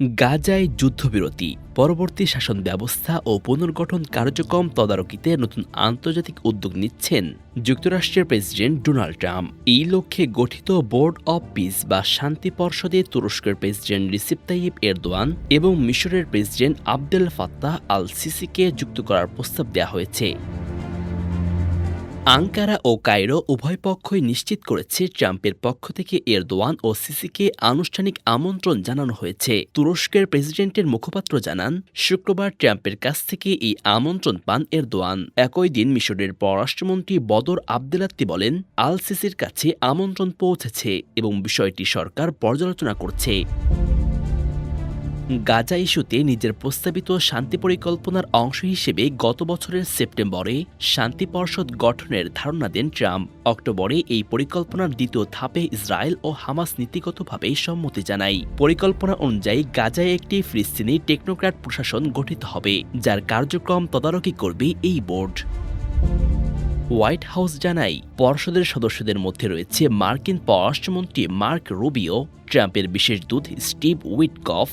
গাজায় যুদ্ধবিরতি, পরবর্তী শাসন ব্যবস্থা ও পুনর্গঠন কার্যক্রম তদারকিতে নতুন আন্তর্জাতিক উদ্যোগ নিচ্ছেন যুক্তরাষ্ট্রের প্রেসিডেন্ট ডোনাল্ড ট্রাম্প। এই লক্ষ্যে গঠিত বোর্ড অব পিস বা শান্তি পর্ষদে তুরস্কের প্রেসিডেন্ট রিসিপ তাইয়িপ এরদোয়ান এবং মিশরের প্রেসিডেন্ট আবদেল ফাত্তাহ আল সিসিকে যুক্ত করার প্রস্তাব দেওয়া হয়েছে। আঙ্কারা ও কায়রো উভয় পক্ষই নিশ্চিত করেছে ট্রাম্পের পক্ষ থেকে এরদোয়ান ও সিসিকে আনুষ্ঠানিক আমন্ত্রণ জানানো হয়েছে। তুরস্কের প্রেসিডেন্টের মুখপাত্র জানান, শুক্রবার ট্রাম্পের কাছ থেকে এই আমন্ত্রণ পান এরদোয়ান। একই দিন মিশরের পররাষ্ট্রমন্ত্রী বদর আবদেলাত্তি বলেন আল সিসির কাছে আমন্ত্রণ পৌঁছেছে এবং বিষয়টি সরকার পর্যালোচনা করছে। গাজা ইস্যুতে নিজের প্রস্তাবিত শান্তি পরিকল্পনার অংশ হিসেবে গত বছরের সেপ্টেম্বরে শান্তি পর্ষদ গঠনের ধারণা দেন ট্রাম্প। অক্টোবরে এই পরিকল্পনার দ্বিতীয় ধাপে ইসরায়েল ও হামাস নীতিগতভাবে সম্মতি জানায়। পরিকল্পনা অনুযায়ী গাজায় একটি ফিলিস্তিনি টেকনোক্র্যাট প্রশাসন গঠিত হবে, যার কার্যক্রম তদারকি করবে এই বোর্ড। হোয়াইট হাউস জানায়, পর্ষদের সদস্যদের মধ্যে রয়েছে মার্কিন পররাষ্ট্রমন্ত্রী মার্ক রুবিও, ট্রাম্পের বিশেষ দূত স্টিভ উইটকফ,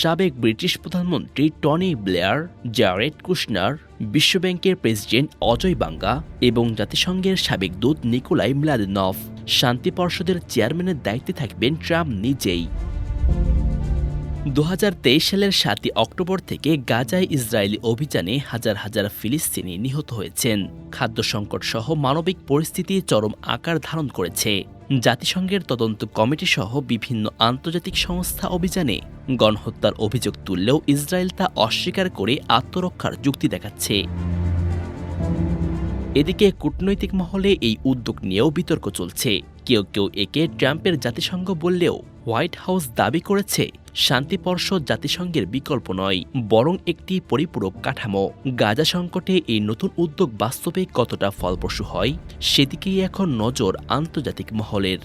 সাবেক ব্রিটিশ প্রধানমন্ত্রী টনি ব্লেয়ার, জারেড কুশনার, বিশ্বব্যাংকের প্রেসিডেন্ট অজয় বাঙ্গা এবং জাতিসংঘের সাবেক দূত নিকোলাই মিলাদিনভ। শান্তি পর্ষদের চেয়ারম্যানের দায়িত্বে থাকবেন ট্রাম্প নিজেই। দু হাজার তেইশ সালের সাতই অক্টোবর থেকে গাজায় ইসরায়েলি অভিযানে হাজার হাজার ফিলিস্তিনি নিহত হয়েছেন। খাদ্য সংকট সহ মানবিক পরিস্থিতি চরম আকার ধারণ করেছে। জাতিসংঘের তদন্ত কমিটি সহ বিভিন্ন আন্তর্জাতিক সংস্থা অভিযানে গণহত্যার অভিযোগ তুললেও ইসরায়েল তা অস্বীকার করে আত্মরক্ষার যুক্তি দেখাচ্ছে। এদিকে কূটনৈতিক মহলে এই উদ্যোগ নিয়েও বিতর্ক চলছে। কেউ কেউ একে ট্রাম্পের জাতিসংঘ বললেও হোয়াইট হাউস দাবি করেছে শান্তি পর্ষদ জাতিসংঘের বিকল্প নয়, বরং একটি পরিপূরক কাঠামো। গাজা সংকটে এই নতুন উদ্যোগ বাস্তবে কতটা ফলপ্রসূ হয়, সেদিকেই এখন নজর আন্তর্জাতিক মহলের।